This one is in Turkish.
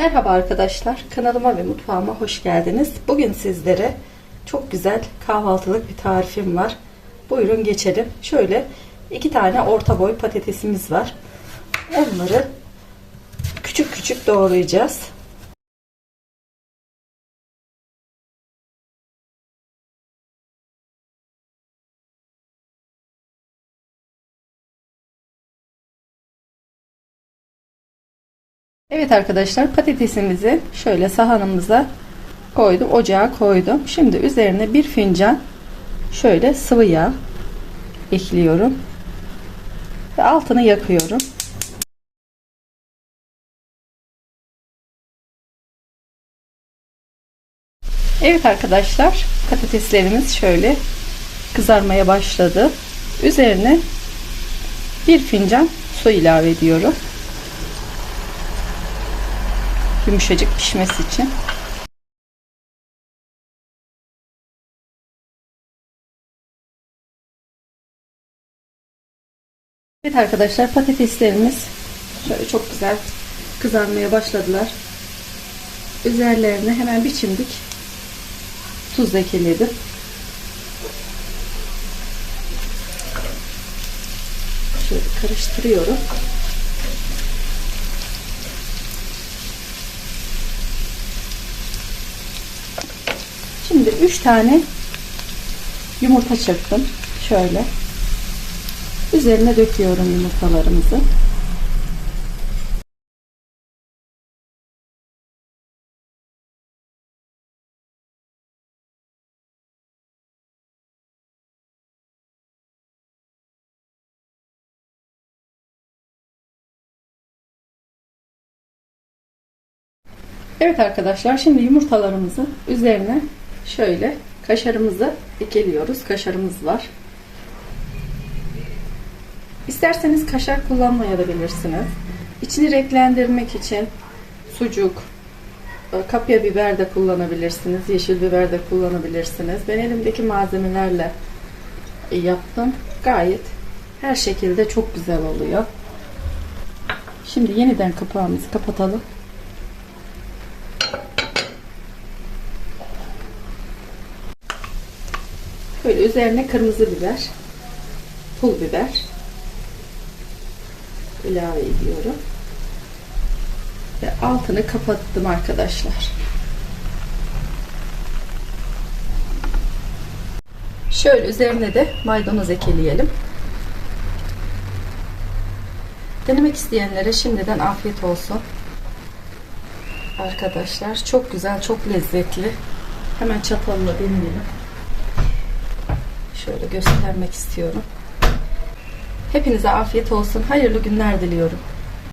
Merhaba arkadaşlar, kanalıma ve mutfağıma hoş geldiniz. Bugün sizlere çok güzel kahvaltılık bir tarifim var. Buyurun geçelim. Şöyle iki tane orta boy patatesimiz var. Onları küçük küçük doğrayacağız. Evet arkadaşlar patatesimizi şöyle sahanımıza koydum. Ocağa koydum. Şimdi üzerine bir fincan şöyle sıvı yağ ekliyorum. Ve altını yakıyorum. Evet arkadaşlar patateslerimiz şöyle kızarmaya başladı. Üzerine bir fincan su ilave ediyorum. Yumuşacık pişmesi için. Evet arkadaşlar patateslerimiz şöyle çok güzel kızarmaya başladılar. Üzerlerine hemen bir çimdik tuz ekledim. Şöyle karıştırıyorum. Şimdi 3 tane yumurta çırptım. Şöyle. Üzerine döküyorum yumurtalarımızı. Evet arkadaşlar şimdi yumurtalarımızı üzerine şöyle kaşarımızı ekeliyoruz. Kaşarımız var. İsterseniz kaşar kullanmaya da bilirsiniz. İçini renklendirmek için sucuk, e, kapya biber de kullanabilirsiniz. Yeşil biber de kullanabilirsiniz. Ben elimdeki malzemelerle yaptım. Gayet her şekilde çok güzel oluyor. Şimdi yeniden kapağımızı kapatalım. Böyle üzerine kırmızı biber, pul biber ilave ediyorum. Ve altını kapattım arkadaşlar. Şöyle üzerine de maydanoz ekleyelim. Denemek isteyenlere şimdiden afiyet olsun. Arkadaşlar çok güzel, çok lezzetli. Hemen çatalla deneyelim. Şöyle göstermek istiyorum. Hepinize afiyet olsun. Hayırlı günler diliyorum.